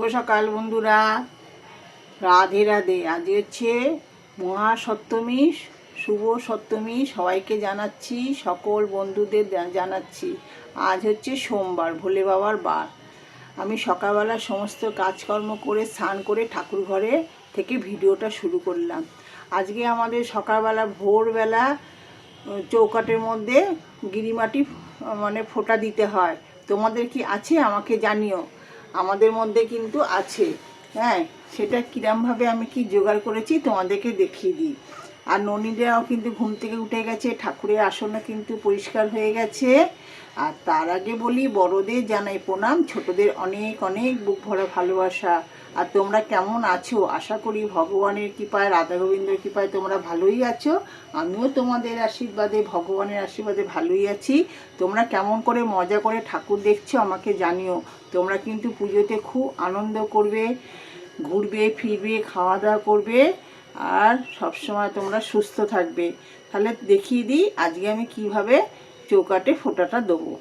শুভ সকাল বন্ধুরা। রাধে রাধে। আজ হচ্ছে মহাসপ্তমী, শুভ সপ্তমী সবাইকে জানাচ্ছি, সকল বন্ধুদের জানাচ্ছি। আজ হচ্ছে সোমবার, ভোলে বাবার বার। আমি সকালবেলা সমস্ত কাজকর্ম করে, স্নান করে ঠাকুর ঘরে থেকে ভিডিওটা শুরু করলাম। আজকে আমাদের সকালবেলা, ভোরবেলা চৌকাটের মধ্যে গিরিমাটি মানে ফোঁটা দিতে হয়। তোমাদের কি আছে? আমাকে জানিও। আমাদের মধ্যে কিন্তু আছে। হ্যাঁ সেটা কিরমভাবে আমি কি জোগাড় করেছি তোমাদেরকে দেখিয়ে দিই। আর ননীরাও কিন্তু ঘুম থেকে উঠে গেছে, ঠাকুরের আসনও কিন্তু পরিষ্কার হয়ে গেছে। আর তার আগে বলি, বড়দের জানাই প্রণাম, ছোটদের অনেক অনেক বুক ভরা ভালোবাসা। আর তোমরা কেমন আছো? আশা করি ভগবানের কৃপায়, রাধা গোবিন্দর কৃপায় তোমরা ভালোই আছো। আমিও তোমাদের আশীর্বাদে, ভগবানের আশীর্বাদে ভালোই আছি। তোমরা কেমন করে মজা করে ঠাকুর দেখছ আমাকে জানিও। তোমরা কিন্তু পুজোতে খুব আনন্দ করবে, ঘুরবে, ফিরবে, খাওয়া দাওয়া করবে। আর সবসময় তোমরা সুস্থ থাকবে। তাহলে দেখিয়ে দিই আজকে আমি কীভাবে চৌকাটে ফোঁটাটা দেবো।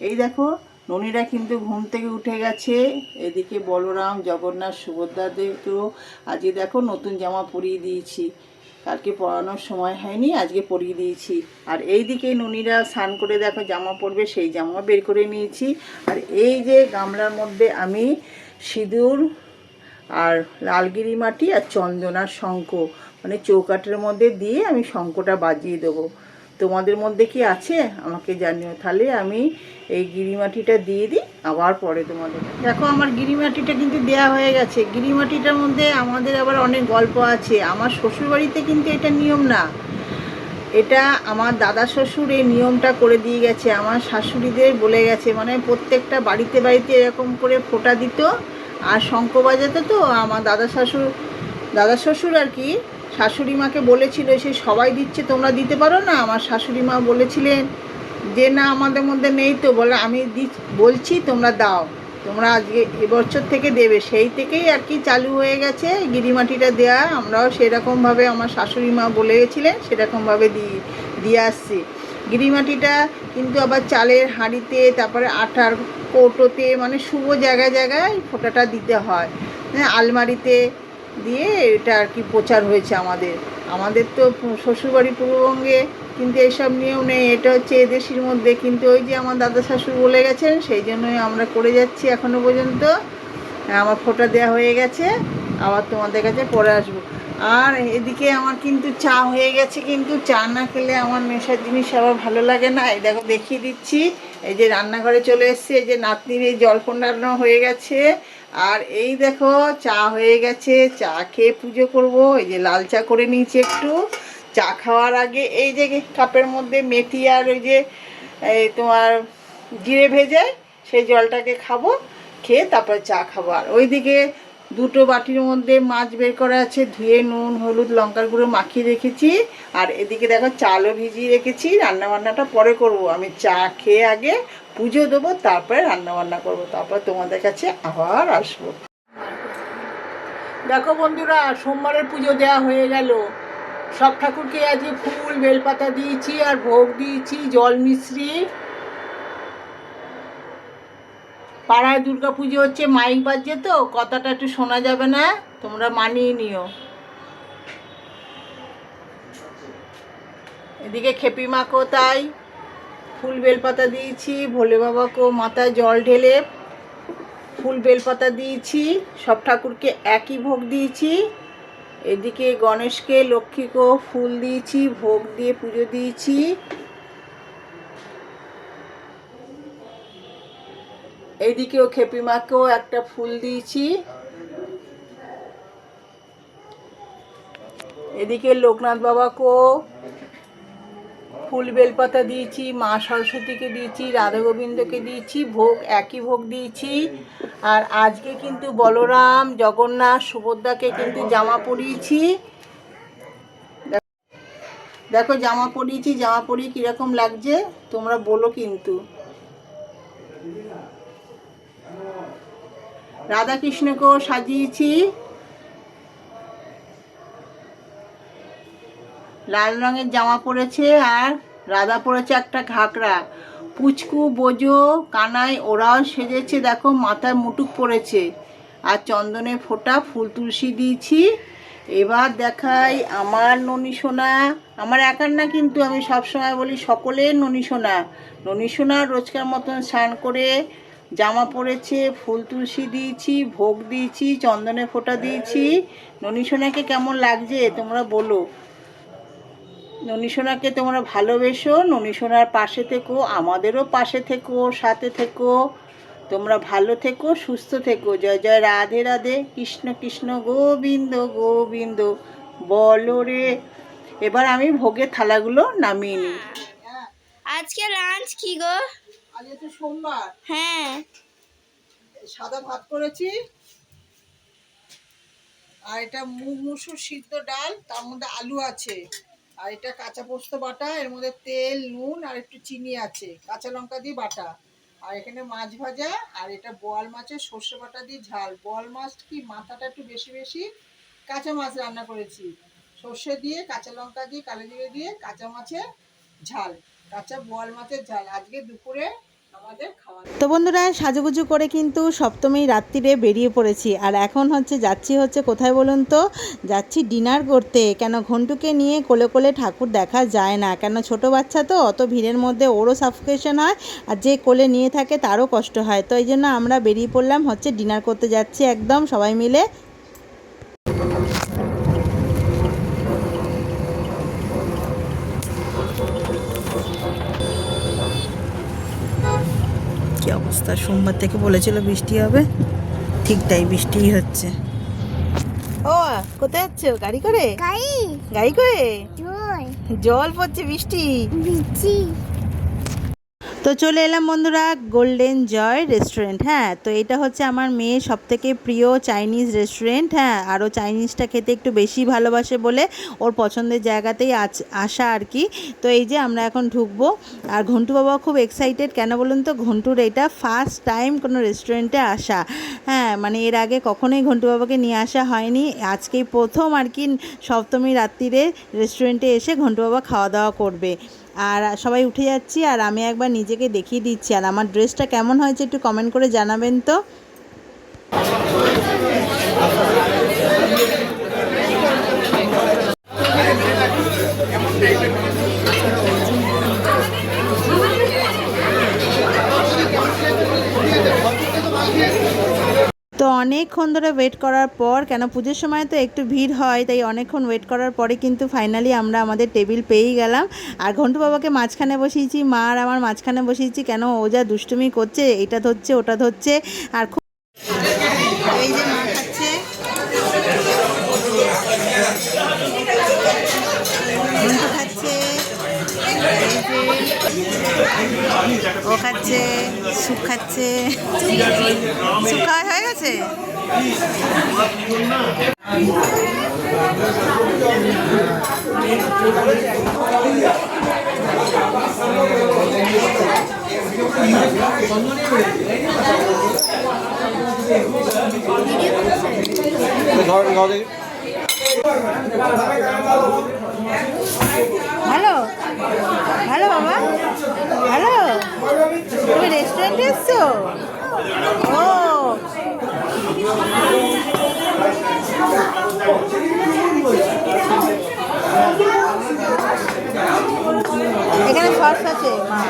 এই দেখো, ননীরা কিন্তু ঘুম থেকে উঠে গেছে। এদিকে বলরাম, জগন্নাথ সুভদ্রাদেরকেও আজকে দেখো নতুন জামা পরিয়ে দিয়েছি। কালকে পরানোর সময় হয়নি, আজকে পরিয়ে দিয়েছি। আর এই দিকে ননীরা স্নান করে দেখো জামা পরবে, সেই জামা বের করে নিয়েছি। আর এই যে গামলার মধ্যে আমি সিঁদুর আর লালগিরি মাটি আর চন্দনার শঙ্খ মানে চৌকাটের মধ্যে দিয়ে আমি শঙ্খটা বাজিয়ে দেবো। তোমাদের মধ্যে কি আছে? আমাকে জানিও। তাহলে আমি এই গিরিমাটিটা দিয়ে দিই, আবার পরে তোমাদের। দেখো, আমার গিরিমাটিটা কিন্তু দেয়া হয়ে গেছে। গিরিমাটিটার মধ্যে আমাদের আবার অনেক গল্প আছে। আমার শ্বশুরবাড়িতে কিন্তু এটা নিয়ম না। এটা আমার দাদা শ্বশুর এই নিয়মটা করে দিয়ে গেছে। আমার শাশুড়িদের বলে গেছে মানে প্রত্যেকটা বাড়িতে বাড়িতে এরকম করে ফোঁটা দিত। আর শঙ্খ বাজাতে তো আমার দাদা শাশুর দাদা শ্বশুর আর কি, শাশুড়ি মাকে বলেছিল, সে সবাই দিচ্ছে, তোমরা দিতে পারো না? আমার শাশুড়ি মা বলেছিলেন যে, না, আমাদের মধ্যে নেই তো। বলে, আমি দি বলছি, তোমরা দাও। তোমরা আজকে এবছর থেকে দেবে। সেই থেকেই আর কি চালু হয়ে গেছে। গিরিমাটিটা দেয়া, আমরাও সেরকমভাবে আমার শাশুড়ি মা বলে গেছিলেন সেরকমভাবে দিয়ে দিয়ে আসছি। গিরিমাটিটা কিন্তু আবার চালের হাঁড়িতে তারপরে আটার কৌটোতে মানে শুভ জায়গায় জায়গায় ফোঁটাটা দিতে হয়। হ্যাঁ আলমারিতে দিয়ে এটা আর কি প্রচার হয়েছে আমাদের। আমাদের তো শ্বশুরবাড়ি পূর্ববঙ্গে কিন্তু এইসব নিয়ম নেই। এটা হচ্ছে এদেশের মধ্যে কিন্তু ওই যে আমার দাদা শাশুড়ি বলে গেছেন সেই জন্যই আমরা করে যাচ্ছি এখনও পর্যন্ত। হ্যাঁ, আমার ফোঁটা দেওয়া হয়ে গেছে আবার তোমাদের কাছে পরে আসব। আর এদিকে আমার কিন্তু চা হয়ে গেছে, কিন্তু চা না খেলে আমার নেশার জিনিস আবার ভালো লাগে না। এই দেখো, দেখিয়ে দিচ্ছি। এই যে রান্নাঘরে চলে এসছে, এই যে নাতনির এই জল ফোন্ডানো হয়ে গেছে। আর এই দেখো, চা হয়ে গেছে, চা খেয়ে পুজো করব। এই যে লাল চা করে নিয়েছি একটু। চা খাওয়ার আগে এই যে কাপের মধ্যে মেথি আর ওই যে, এই তোমার জিরে ভেজে সেই জলটাকে খাব, খেয়ে তারপরে চা খাব। আর ওইদিকে দুটো বাটির মধ্যে মাছ বের করা আছে, ধুয়ে নুন, হলুদ, লঙ্কার গুঁড়ো মাখিয়ে রেখেছি। আর এদিকে দেখো চালও ভিজিয়ে রেখেছি রান্না বান্নাটা পরে করব। আমি চা খেয়ে আগে পুজো দেবো, তারপরে রান্না বান্না করব। তারপর তোমাদের কাছে আবার আসব। দেখো বন্ধুরা, সোমবারের পুজো দেওয়া হয়ে গেল। সব ঠাকুরকে আজকে ফুল, বেলপাতা দিয়েছি আর ভোগ দিয়েছি, জল মিশ্রি পাড়ায় দুর্গা পুজো হচ্ছে, মাইক বাজছে তো, কথাটা একটু শোনা যাবে না, তোমরা মানিয়ে নিও। এদিকে খেপি মাকেও তাই, ফুল বেলপাতা দিয়েছি, ভোলে বাবাকেও মাথায় জল ঢেলে, ফুল বেলপাতা দিয়েছি, সব ঠাকুরকে একই ভোগ দিয়েছি। এদিকে গণেশকে, লক্ষ্মীকেও ফুল দিয়েছি, ভোগ দিয়ে পুজো দিয়েছি। এইদিকেও খেপি মাকেও একটা ফুল দিয়েছি। এদিকে লোকনাথ বাবাকেও ফুল বেলপাতা দিয়েছি, মা সরস্বতীকে দিয়েছি, রাধা গোবিন্দকে দিয়েছি, ভোগ, একই ভোগ দিয়েছি। আর আজকে কিন্তু বলরাম, জগন্নাথ, সুভদ্রাকে কিন্তু জামা পরিয়েছি। দেখো জামা পরিয়েছি, জামা পরিয়ে কীরকম লাগছে, তোমরা বলো কিন্তু। রাধাকৃষ্ণকেও সাজিয়েছি। লাল রঙের জামা পরেছে আর রাধা পরেছে একটা ঘাগরা। পুচকু বোজো কানাই, ওরাও সেজেছে, দেখো মাথায় মুটুক পড়েছে। আর চন্দনের ফোঁটা ফুল তুলসী দিয়েছি। এবার দেখাই আমার ননী সোনা। আমার একার না কিন্তু আমি সব সময় বলি সকলের ননী সোনা। ননী সোনা রোজকার মতন স্নান করে জামা পরেছে, ফুল তুলসী দিয়েছি, ভোগ দিয়েছি, চন্দনে ফোঁটা দিয়েছি। ননী সোনাকে কেমন লাগছে তোমরা বলো। ননীসোনাকে তোমরা ভালোবেসো ননীসোনার পাশে থেকো, আমাদেরও পাশে থেকো, সাথে থেকো। তোমরা ভালো থেকো, সুস্থ থেকো। জয় জয়, রাধে রাধে। কৃষ্ণ কৃষ্ণ, গোবিন্দ গোবিন্দ। বলো রে। এবার আমি ভোগের থালাগুলো নামিয়ে নিই। আজকে লাঞ্চ কি গো? আজকে তো সোমবার। হ্যাঁ। সাদা ভাত করেছি। আর এটা মুগ মুসুর সিদ্ধ ডাল তার মধ্যে আলু আছে। আর এটা কাঁচা পোস্ত বাটা এর মধ্যে তেল নুন আর একটু চিনি আছে। কাঁচা লঙ্কা দিয়ে বাটা। আর এখানে মাছ ভাজা আর এটা বোয়াল মাছের সর্ষে বাটা দিয়ে ঝাল। বোয়াল মাছ কি মাথাটা একটু বেশি বেশি কাঁচা মাছ রান্না করেছি। সর্ষে দিয়ে কাঁচা লঙ্কা দিয়ে কালো জিরে দিয়ে কাঁচা মাছের ঝাল কাঁচা বোয়াল মাছের ঝাল। আজকে দুপুরে তো বন্ধুরা, সাজুগুজু করে কিন্তু সপ্তমী রাত্রিরে বেরিয়ে পড়েছি। আর এখন হচ্ছে যাচ্ছি হচ্ছে কোথায় বলুন তো? যাচ্ছি ডিনার করতে। কেন ঘন্টুকে নিয়ে কোলে কোলে ঠাকুর দেখা যায় না। কেন ছোট বাচ্চা তো, অত ভিড়ের মধ্যে ওরও সাফোকেশন হয় আর যে কোলে নিয়ে থাকে তারও কষ্ট হয়। তো এই জন্য আমরা বেরিয়ে পড়লাম, হচ্ছে ডিনার করতে যাচ্ছি একদম সবাই মিলে। অবস্থা সোমবার থেকে বলেছিল বৃষ্টি হবে। ঠিক তাই বৃষ্টিই হচ্ছে। ও কোথায় যাচ্ছ? গাড়ি করে? গাড়ি। গাড়ি করে? জল। পড়ছে বৃষ্টি। বিচি তো চলে এলাম বন্ধুরা গোল্ডেন জয় রেস্টুরেন্ট হ্যাঁ? তো এটা হচ্ছে আমার মেয়ে সব থেকে প্রিয় চাইনিজ রেস্টুরেন্ট হ্যাঁ? আরও চাইনিজটা খেতে একটু বেশি ভালোবাসে বলে ওর পছন্দের জায়গাতেই আসা আর কি। তো এই যে আমরা এখন ঢুকবো। আর ঘন্টু বাবা খুব এক্সাইটেড কেন বলুন তো? ঘন্টুর এটা ফার্স্ট টাইম কোনো রেস্টুরেন্টে আসা। হ্যাঁ মানে এর আগে কখনোই ঘন্টু বাবাকে নিয়ে আসা হয়নি। আজকেই প্রথম আর কি সপ্তমী রাত্রিরে রেস্টুরেন্টে এসে ঘন্টু বাবা খাওয়া দাওয়া করবে। আর সবাই উঠে যাচ্ছি আর আমি একবার নিজেকে দেখিয়ে দিচ্ছি। আর আমার ড্রেসটা কেমন হয়েছে একটু কমেন্ট করে জানাবেন তো। অনেকক্ষণ ধরে ওয়েট করার পর, কেন পুজোর সময় তো একটু ভিড় হয়, তাই অনেকক্ষণ ওয়েট করার পরে কিন্তু ফাইনালি আমরা আমাদের টেবিল পেয়েই গেলাম। আর ঘন্টু বাবাকে মাঝখানে বসিয়েছি, মা আর আমার মাঝখানে বসিয়েছি, কেন ও যা দুষ্টুমি করছে, এটা ধরছে, ওটা ধরছে, আর খুব এই যে ও খাচ্ছে সুখ খাচ্ছে। সুখ খাওয়া হয়ে গেছে? হ্যালো হ্যালো বাবা? হ্যালো তুমি রেস্টুরেন্টে এসছো? ও। এখানে সস আছে মা।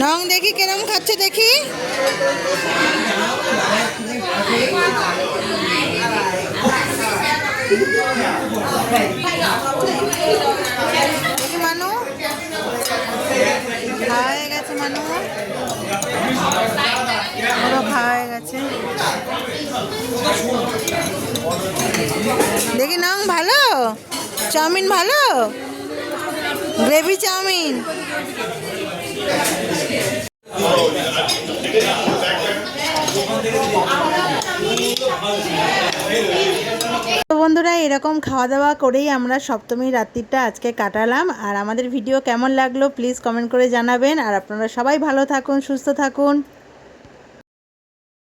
নং দেখি, কেরম খাচ্ছে দেখি। মানু। খাওয়া গেছে মানু। ওরও খাওয়া গেছে। দেখি নং ভালো? চাউমিন ভালো? গ্রেভি চাউমিন তো বন্ধুরা বন্ধুরা এরকম খাওয়া দাওয়া করেই আমরা সপ্তমী রাত্রিটা আজকে কাটালাম। আর আমাদের ভিডিও কেমন লাগল প্লিজ কমেন্ট করে জানাবেন। আর আপনারা সবাই ভালো থাকুন, সুস্থ থাকুন।